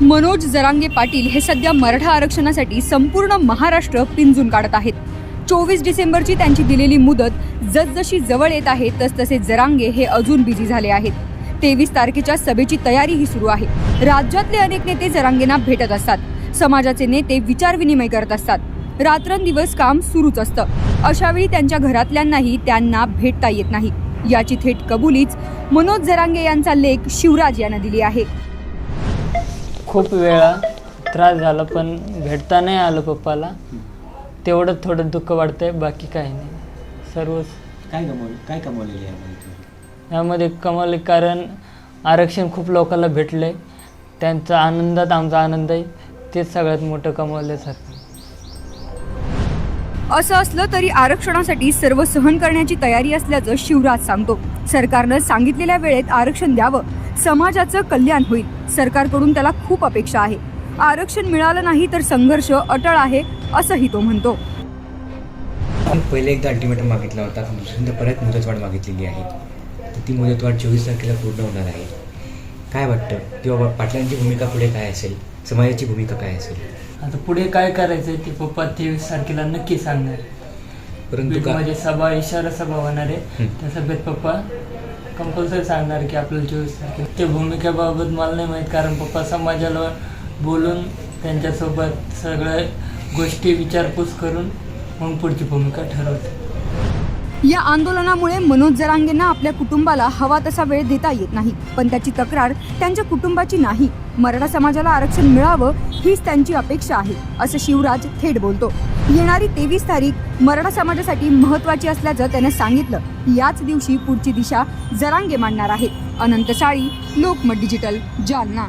मनोज जरांगे पाटील हे सध्या मराठा आरक्षणासाठी संपूर्ण महाराष्ट्र पिंजून काढत आहेत. चोवीस डिसेंबरची त्यांची दिलेली मुदत जसजशी जवळ येत आहे तसतसे जरांगे हे अजून बिझी झाले आहेत. तेवीस तारखेच्या सभेची तयारीही सुरू आहे. राज्यातले अनेक नेते जरांगेंना भेटत असतात. समाजाचे नेते विचारविनिमय करत असतात. रात्रंदिवस काम सुरूच असतं. अशावेळी त्यांच्या घरातल्यांनाही त्यांना भेटता येत नाही. याची थेट कबुलीच मनोज जरांगे यांचा लेख शिवराज यानं दिली आहे. खूप वेळा त्रास झाला पण भेटता नाही आलं पप्पाला. तेवढं थोडं दुःख वाटतंय बाकी काही नाही. सर्वच काय कमवलं काय कमवलेलं यामध्ये? तुम्ही? यामध्ये कमाल कारण आरक्षण खूप लोकांना भेटलंय. त्यांचा आनंदात आमचा आनंद आहे. तेच सगळ्यात मोठं कमावल्यासारखं. असं असलं तरी आरक्षणासाठी सर्व सहन करण्याची तयारी असल्याचं शिवराज सांगतो. सरकारनं सांगितलेल्या वेळेत आरक्षण द्यावं. समाजाचं कल्याण होईल. सरकारकडून त्याला खूप अपेक्षा आहे. आरक्षण मिळालं नाही तर संघर्ष अटळ आहे असंही तो म्हणतो. पहिले एकदा अल्टिमेटम मागितला होता. दुसऱ्यांदा परत मुदतवाढ मागितलेली आहे. तर ती मुदतवाढ चोवीस तारखेला पूर्ण होणार आहे. काय वाटतं? की बाबा पाटलांची भूमिका पुढे काय असेल? समाजाची भूमिका काय असेल? आता पुढे काय करायचं ते पप्पा तेवीस तारखेला नक्की सांगणार. परंतु बीडमध्ये सभा इशारा सभा होणार आहे. त्या सभेत पप्पा कंपल्सरी सांगणार की आपल्याला चोवीस तारखेला ते भूमिकेबाबत मला नाही माहीत कारण पप्पा समाजाला बोलून त्यांच्यासोबत सगळ्या गोष्टी विचारपूस करून मग पुढची भूमिका ठरवते. या आंदोलनामुळे मनोज जरांगेंना आपल्या कुटुंबाला हवा तसा वेळ देता येत नाही. पण त्याची तक्रार त्यांच्या कुटुंबाची नाही. मराठा समाजाला आरक्षण मिळावं हीच त्यांची अपेक्षा आहे असं शिवराज थेट बोलतो. येणारी तेवीस तारीख मराठा समाजासाठी महत्त्वाची असल्याचं त्याने सांगितलं. याच दिवशी पुढची दिशा जरांगे मांडणार आहेत. अनंत साळी लोकमत डिजिटल जालना.